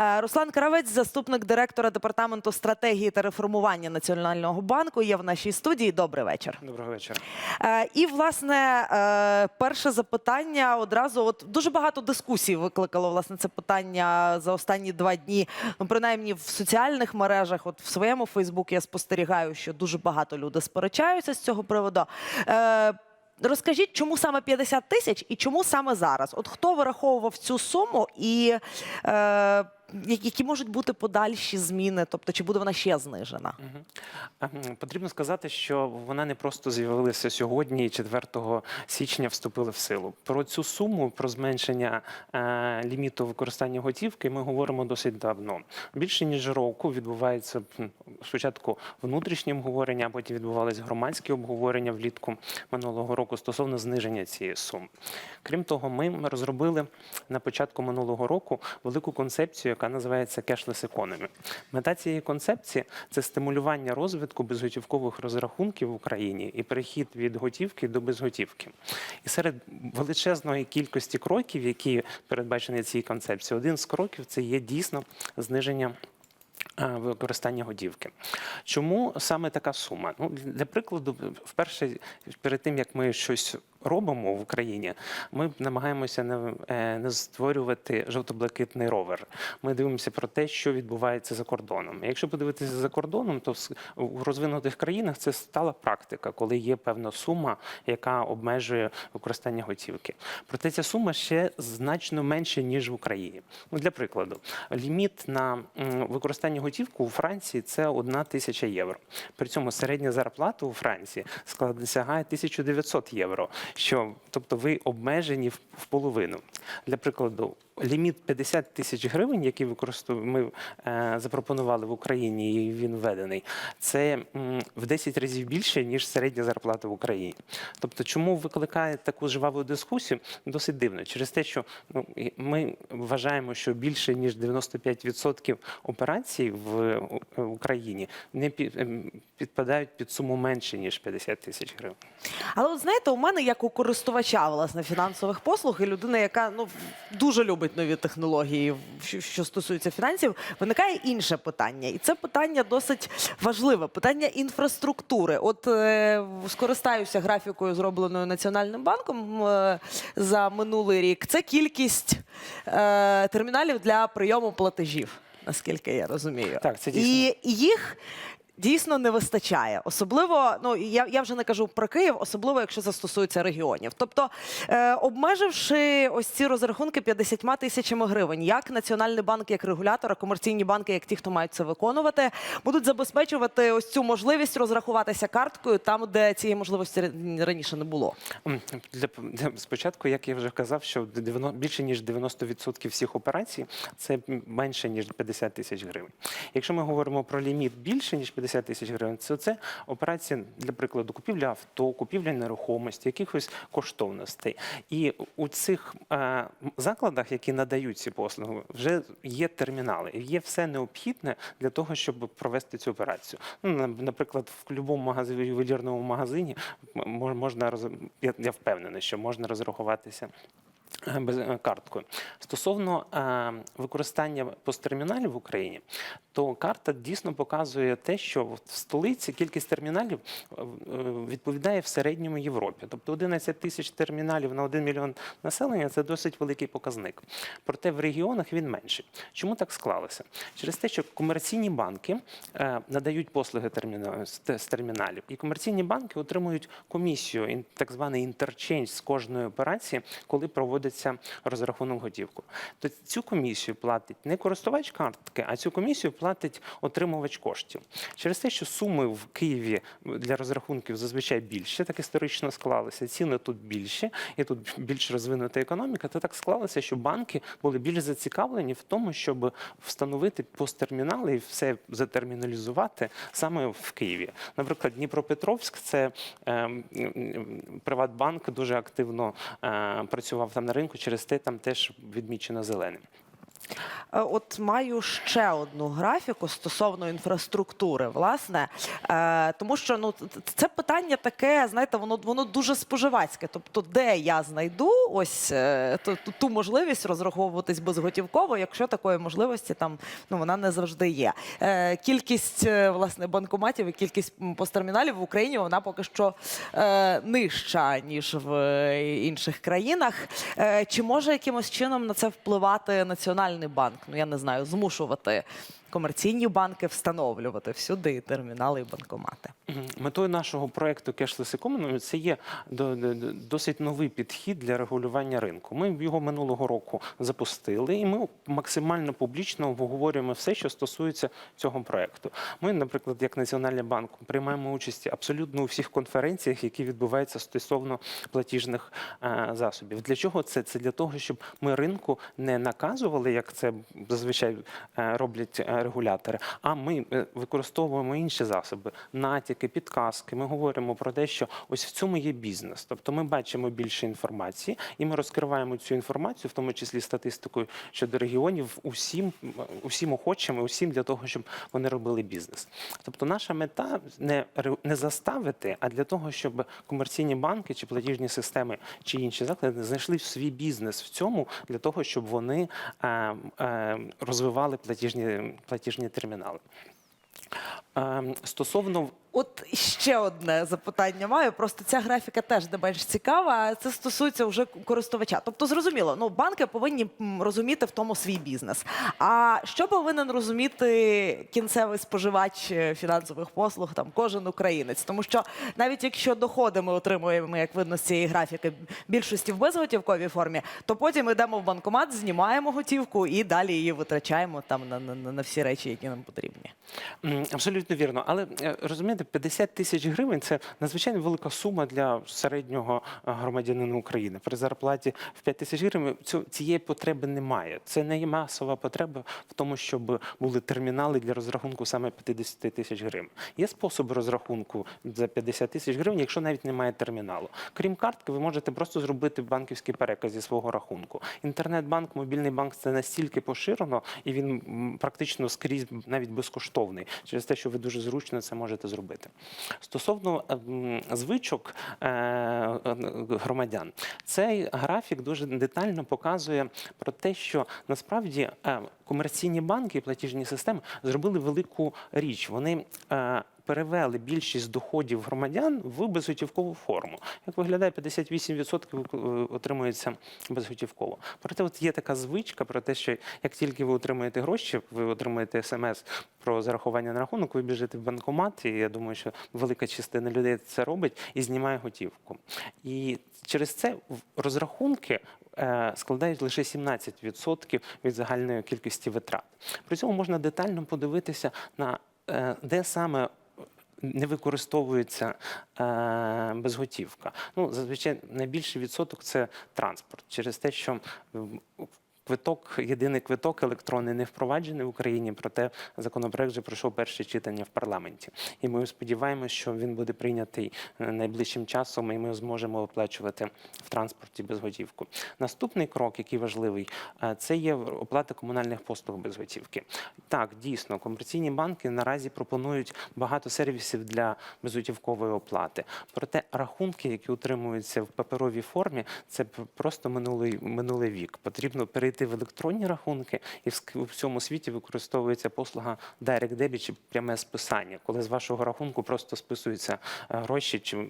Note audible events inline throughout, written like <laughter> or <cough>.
Е, Руслан Кравець, заступник директора департаменту стратегії та реформування Національного банку, є в нашій студії. Добрий вечір. Доброго вечора. Е, І власне е, перше запитання одразу. От дуже багато дискусій викликало власне це питання за останні два дні. Ну, принаймні в соціальних мережах, от в своєму Фейсбуці я спостерігаю, що дуже багато людей сперечаються з цього приводу. Розкажіть, чому саме 50 тисяч і чому саме зараз? От хто вираховував цю суму і е, які можуть бути подальші зміни? Тобто, чи буде вона ще знижена? Ем, Потрібно сказати, що вона не просто з'явилася сьогодні, 4 січня вступила в силу. Про цю суму, про зменшення е, ліміту використання готівки, ми говоримо досить давно. Більше ніж року відбувається спочатку внутрішнє обговорення, а потім відбувалися громадські обговорення влітку минулого року стосовно зниження цієї суми. Крім того, ми розробили на початку минулого року велику концепцію, яка називається cashless economy. Мета цієї концепції це стимулювання розвитку безготівкових розрахунків в Україні і перехід від готівки до безготівки. І серед величезної кількості кроків, які передбачені цій концепції, один з кроків це є дійсно зниження. е, Використання готівки. Чому саме така сума? Ну, для прикладу, вперше, перед тим як ми щось робимо в Україні, ми намагаємося не, е, не створювати жовто-блакитний ровер. Ми дивимося про те, що відбувається за кордоном. Якщо подивитися за кордоном, то в- розвинутих країнах це стала практика, коли є певна сума, яка обмежує використання готівки. Проте ця сума ще значно менше ніж в Україні. Ну, для прикладу, ліміт на використання готівки у Франції це одна тисяча євро. При цьому середня зарплата у Франції сягає 1900 євро. Що, тобто, ви обмежені в, половину. Для прикладу, ліміт 50 тисяч гривень, який ми е, запропонували в Україні, і він введений, це в 10 разів більше, ніж середня зарплата в Україні. Тобто, чому викликає таку жваву дискусію? Досить дивно. Через те, що ну, ми вважаємо, що більше ніж 95% операцій в У- Україні не ем, підпадають під суму менше ніж 50 тисяч гривень. Але знаєте, у мене як у користувача власне фінансових послуг і людина, яка ну дуже любить нові технології, що, стосується фінансів, виникає інше питання, і це питання досить важливе питання інфраструктури. От е, скористаюся графікою, зробленою Національним банком е, за минулий рік. Це кількість е, терміналів для прийому платежів, наскільки я розумію. Так, це дійсно. І їх дійсно не вистачає. Особливо, ну я, я вже не кажу про Київ, особливо якщо це стосується регіонів. Тобто, е, обмеживши ось ці розрахунки 50 тисячами гривень, як Національний банк, як регулятор, а комерційні банки, як ті, хто мають це виконувати, будуть забезпечувати ось цю можливість розрахуватися карткою там, де цієї можливості раніше не було. Для, для спочатку, як я вже казав, що 90 більше ніж 90% всіх операцій це менше ніж 50 тисяч гривень. Якщо ми говоримо про ліміт більше ніж 50 тисяч гривень, то це операції, для прикладу, купівля авто, купівля нерухомості, якихось коштовностей. І у цих е, закладах, які надають ці послуги, вже є термінали, є все необхідне для того, щоб провести цю операцію. Ну, наприклад, в будь-якому магазині, ювелірному магазині можна я впевнений, що можна розрахуватися. Е, е, карткою стосовно е, використання посттерміналів в Україні, то карта дійсно показує те, що в столиці кількість терміналів відповідає в середньому Європі. Тобто 11 тисяч терміналів на 1 мільйон населення це досить великий показник. Проте в регіонах він менший. Чому так склалося? Через те, що комерційні банки надають послуги з терміналів, і комерційні банки отримують комісію, так званий інтерчейндж з кожної операції, коли проводиться розрахунок готівку. То цю комісію платить не користувач картки, а цю комісію платить отримувач коштів. Через те, що суми в Києві для розрахунків зазвичай більше, так історично склалося. Ціни тут більші, і тут більш розвинута економіка. То так склалося, що банки були більш зацікавлені в тому, щоб встановити посттермінали і все затерміналізувати саме в Києві. Наприклад, Дніпропетровськ це е, Приватбанк дуже активно е, працював там на ринку, через те там теж відмічено зеленим. Е, От маю ще одну графіку стосовно інфраструктури, власне, е, тому що ну це питання таке, знаєте, воно воно дуже споживацьке. Тобто, де я знайду ось е, ту, ту- можливість розраховуватись безготівково, якщо такої можливості там ну вона не завжди є. Кількість власне банкоматів і кількість посттерміналів в Україні вона поки що нижча ніж в інших країнах. Чи може якимось чином на це впливати Національний банк? Ну я не знаю, змушувати комерційні банки встановлювати всюди термінали і банкомати. Метою нашого проекту Cashless Economy це є до- до- до- досить новий підхід для регулювання ринку. Ми його минулого року запустили, і ми максимально публічно обговорюємо все, що стосується цього проекту. Ми, наприклад, як Національний банк, приймаємо участь абсолютно у всіх конференціях, які відбуваються стосовно платіжних е, засобів. Для чого це? Це для того, щоб ми ринку не наказували, як це зазвичай е, роблять е, регулятори, а ми е, використовуємо інші засоби, натяки, підказки. Ми говоримо про те, що ось в цьому є бізнес. Тобто ми бачимо більше інформації, і ми розкриваємо цю інформацію, в тому числі статистикою щодо регіонів, усім, усім охочим, і усім для того, щоб вони робили бізнес. Тобто, наша мета не не заставити, а для того, щоб комерційні банки чи платіжні системи чи інші заклади знайшли свій бізнес в цьому для того, щоб вони е, е, розвивали платіжні, платіжні термінали. Е, стосовно От ще одне запитання маю. Просто ця графіка теж не менш цікава. Це стосується вже користувача. Тобто, зрозуміло, ну банки повинні розуміти в тому свій бізнес. А що повинен розуміти кінцевий споживач е, фінансових послуг, там кожен українець? Тому що навіть якщо доходи ми отримуємо, як видно з цієї графіки, більшості в безготівковій формі, то потім йдемо в банкомат, знімаємо готівку і далі її витрачаємо там на, на, на всі речі, які нам потрібні. Абсолютно вірно. Але е, розумієте, 50 тисяч гривень це надзвичайно велика сума для середнього е, громадянина України. При зарплаті в 5 тисяч гривень цієї потреби немає. Це не масова потреба в тому, щоб були термінали для розрахунку саме 50 тисяч гривень. Є способи розрахунку за 50 тисяч гривень, якщо навіть немає терміналу. Крім картки, ви можете просто зробити банківський переказ зі свого рахунку. Інтернет-банк, мобільний банк це настільки поширено, і він практично скрізь навіть безкоштовний через те, що ви дуже зручно це можете зробити. Стосовно ем, звичок е, громадян, цей графік дуже детально показує про те, що насправді е, комерційні банки і платіжні системи зробили велику річ. Вони е, перевели більшість доходів громадян в безготівкову форму. Як виглядає, 58% е, отримується безготівково. Проте, от є така звичка про те, що як тільки ви отримуєте гроші, ви отримуєте смс про зарахування на рахунок, ви біжите в банкомат, і я думаю, що велика частина людей це робить і знімає готівку. І через це розрахунки е, складають лише 17% від загальної кількості витрат. При цьому можна детально подивитися на е, де саме не використовується е, безготівка. Ну, зазвичай найбільший відсоток це транспорт через те, що Квиток, єдиний квиток електронний не впроваджений в Україні, проте законопроект вже пройшов перше читання в парламенті. І ми сподіваємося, що він буде прийнятий е, найближчим часом, і ми зможемо оплачувати в транспорті безготівку. Наступний крок, який важливий, е, це є оплата комунальних послуг без готівки. Так, дійсно, комерційні банки наразі пропонують багато сервісів для безготівкової оплати. Проте рахунки, які утримуються в паперовій формі, це просто минулий минулий вік. Потрібно перейти в електронні рахунки, і в всьому світі використовується послуга Direct Debit чи пряме списання, коли з вашого рахунку просто списуються е, гроші чи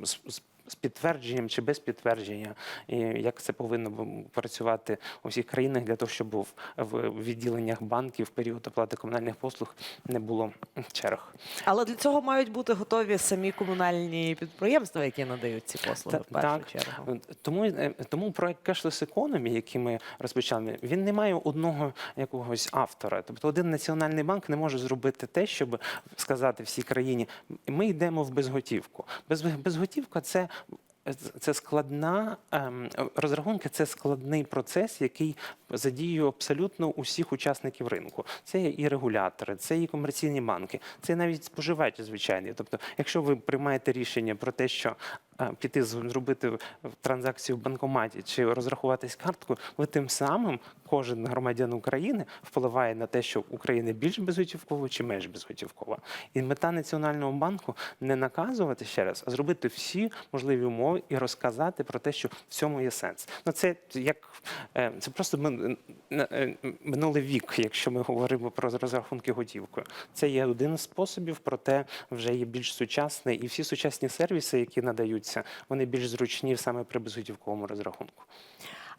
з- підтвердженням чи без підтвердження, і як це повинно працювати у всіх країнах для того, щоб в в відділеннях банків в період оплати комунальних послуг не було черг. Але для цього мають бути готові самі комунальні підприємства, які надають ці послуги Та- в першу так. чергу. Тому, е, тому проект Cashless Economy, який ми розпочали, він не має одного якогось автора. Тобто один національний банк не може зробити те, щоб сказати всій країні, ми йдемо в безготівку. Без, безготівка це. Це складна ем, розрахунки, це складний процес, який задіює абсолютно усіх учасників ринку. Це і регулятори, це і комерційні банки, це навіть споживачі звичайний. Тобто, якщо ви приймаєте рішення про те, що піти зробити транзакцію в банкоматі чи розрахуватись карткою, ви тим самим кожен громадян України впливає на те, що Україна більш безготівкова чи менш безготівкова. І мета Національного банку не наказувати ще раз, а зробити всі можливі умови і розказати про те, що в цьому є сенс. Ну це як е, це просто е, минулий вік, якщо ми говоримо про розрахунки готівкою. Це є один з способів, проте вже є більш сучасний, і всі сучасні сервіси, які надаються, вони більш зручні саме при безготівковому розрахунку.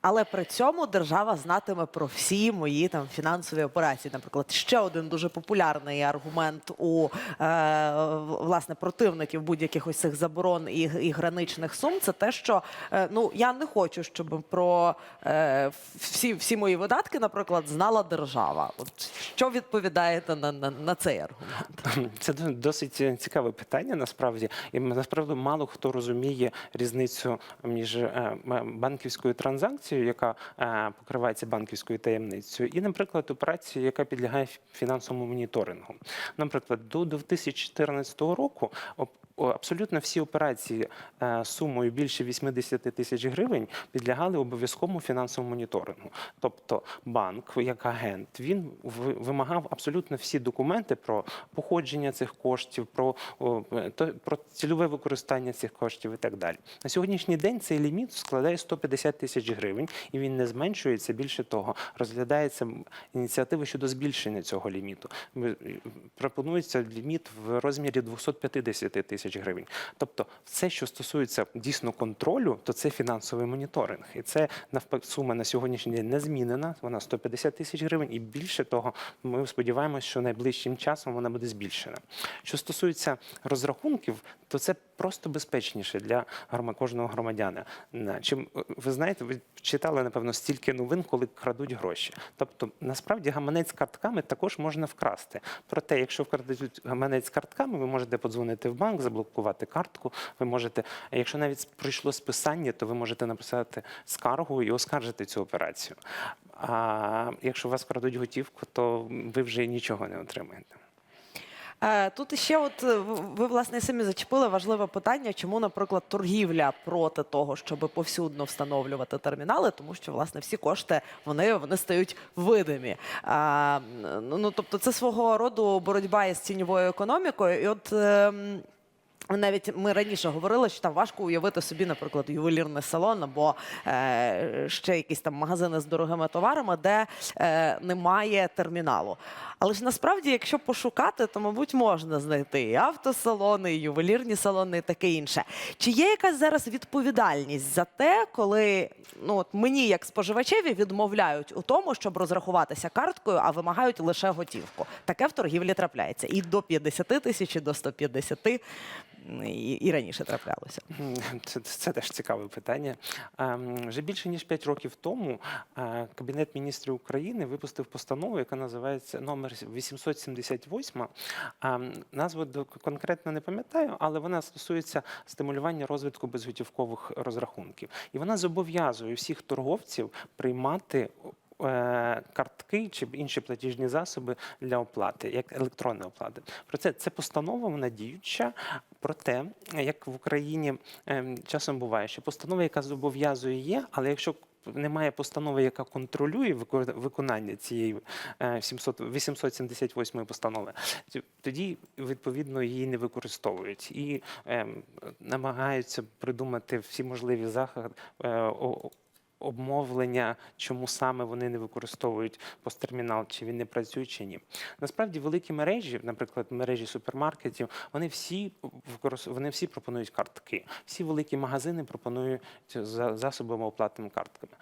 Але при цьому держава знатиме про всі мої там фінансові операції. Наприклад, ще один дуже популярний аргумент у е, власне противників будь-яких ось цих заборон і, і граничних сум. Це те, що е, ну я не хочу, щоб про е, всі, всі мої видатки, наприклад, знала держава. От що відповідаєте на, на, на цей аргумент? Це досить цікаве питання насправді. І насправді мало хто розуміє різницю між е, банківською транзакцією, яка е, покривається банківською таємницею, і, наприклад, операцією, яка підлягає фінансовому моніторингу. Наприклад, до 2014 року абсолютно всі операції е, сумою більше 80 тисяч гривень підлягали обов'язковому фінансовому моніторингу. Тобто банк, як агент, він вимагав абсолютно всі документи про походження цих коштів, про, е, про цільове використання цих коштів і так далі. На сьогоднішній день цей ліміт складає 150 тисяч гривень, і він не зменшується. Більше того, розглядається м, ініціатива щодо збільшення цього ліміту. Ми- Пропонується ліміт в розмірі 250 тисяч гривень. Тобто, все, що стосується дійсно контролю, то це фінансовий моніторинг. І це навпаки сума на сьогоднішній день не змінена. Вона 150 тисяч гривень. І більше того, ми сподіваємося, що найближчим часом вона буде збільшена. Що стосується розрахунків, то це просто безпечніше для кожного громадяна. На- Чим е, ви знаєте, ви читали напевно стільки новин, коли крадуть гроші. Тобто, насправді гаманець з картками також можна вкрасти. Проте, якщо вкрадуть гаманець картками, ви можете подзвонити в банк, заблокувати картку. Ви можете, якщо навіть пройшло списання, то ви можете написати скаргу і оскаржити цю операцію. А якщо у вас крадуть готівку, то ви вже нічого не отримаєте. Е, Тут ще, от е, ви власне самі зачепили важливе питання, чому, наприклад, торгівля проти того, щоб повсюдно встановлювати термінали, тому що власне всі кошти вони, вони стають видимі. А, ну, ну тобто, це свого роду боротьба із тіньовою економікою. І от. Навіть ми раніше говорили, що там важко уявити собі, наприклад, ювелірний салон або е, ще якісь там магазини з дорогими товарами, де е, немає терміналу. Але ж насправді, якщо пошукати, то мабуть можна знайти і автосалони, і ювелірні салони, і таке інше. Чи є якась зараз відповідальність за те, коли ну от мені, як споживачеві, відмовляють у тому, щоб розрахуватися карткою, а вимагають лише готівку? Таке в торгівлі трапляється і до 50 тисяч, і до 150, і, і раніше траплялося. Це, це теж цікаве питання. Ем, Вже більше ніж 5 років тому е, Кабінет міністрів України випустив постанову, яка називається номер 878. Ем, Назву конкретно не пам'ятаю, але вона стосується стимулювання розвитку безготівкових розрахунків. І вона зобов'язує всіх торговців приймати. Е, Картки чи інші платіжні засоби для оплати, як електронна оплата. Про це це постанова, вона діюча. Проте, як в Україні ем, часом буває, що постанова, яка зобов'язує, є, але якщо немає постанови, яка контролює виконання цієї е, 700 878 постанови, тоді відповідно її не використовують і ем, намагаються придумати всі можливі заходи. е, Обмовлення, чому саме вони не використовують посттермінал, чи він не працює, чи ні. Насправді великі мережі, наприклад, мережі супермаркетів, вони всі вони всі пропонують картки. Всі великі магазини пропонують за засобами оплатними картками.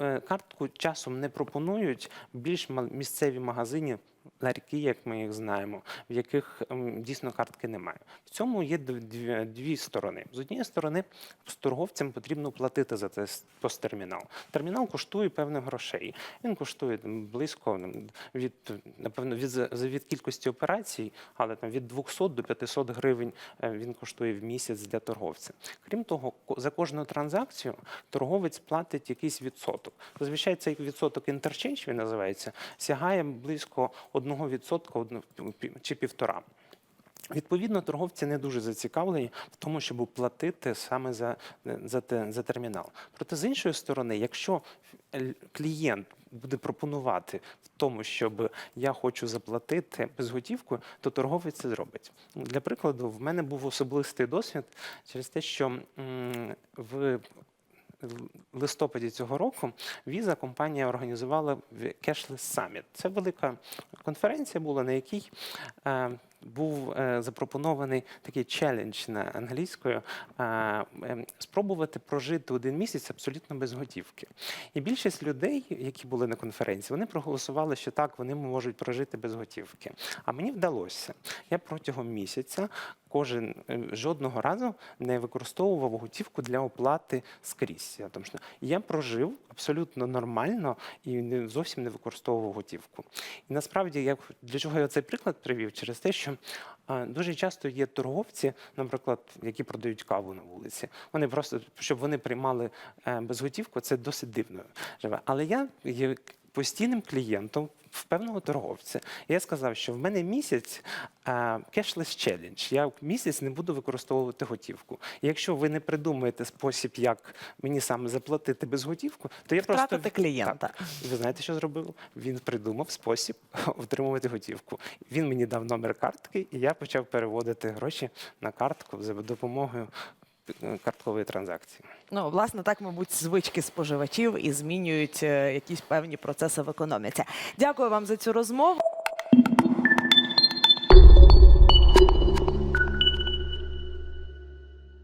Е, Картку часом не пропонують більш місцеві магазини. Ларьки, як ми їх знаємо, в яких ем, дійсно картки немає. В цьому є дві, сторони. З однієї сторони, торговцям потрібно платити за цей с- посттермінал. Термінал коштує певних грошей. Він коштує близько від напевно від, від кількості операцій, але там від 200 до 500 гривень е, він коштує в місяць для торговця. Крім того, за кожну транзакцію торговець платить якийсь відсоток. Зазвичай цей відсоток інтерчейндж, він називається, сягає близько 1% одну- пі- чи півтора. Відповідно, торговці не дуже зацікавлені в тому, щоб платити саме за, за, те- за термінал. Проте з іншої сторони, якщо клієнт буде пропонувати в тому, щоб я хочу заплатити безготівкою, то торговець це зробить. Для прикладу, в мене був особистий досвід через те, що в листопаді цього року Visa компанія організувала Cashless Summit. Це велика конференція була, на якій е, був е, запропонований такий челендж на англійською е, е, спробувати прожити один місяць абсолютно без готівки. І більшість людей, які були на конференції, вони проголосували, що так, вони можуть прожити без готівки. А мені вдалося. Я протягом місяця кожен е, жодного разу не використовував готівку для оплати скрізь. Я, тому що я прожив абсолютно нормально і зовсім не використовував готівку. І насправді я для чого я цей приклад привів? Через те, що е, дуже часто є торговці, наприклад, які продають каву на вулиці. Вони просто щоб вони приймали е, безготівку, це досить дивно живе. Але я постійним клієнтом в певного торговця. І я сказав, що в мене місяць кешлес челендж. Я місяць не буду використовувати готівку. І якщо ви не придумаєте спосіб, як мені саме заплатити безготівку, то я просто Втратити клієнта. Так. Ви знаєте, що зробив? Він придумав спосіб <laughs> отримувати готівку. Він мені дав номер картки, і я почав переводити гроші на картку за допомогою карткової транзакції. Ну, власне, так, мабуть, звички споживачів і змінюють е, якісь певні процеси в економіці. Дякую вам за цю розмову.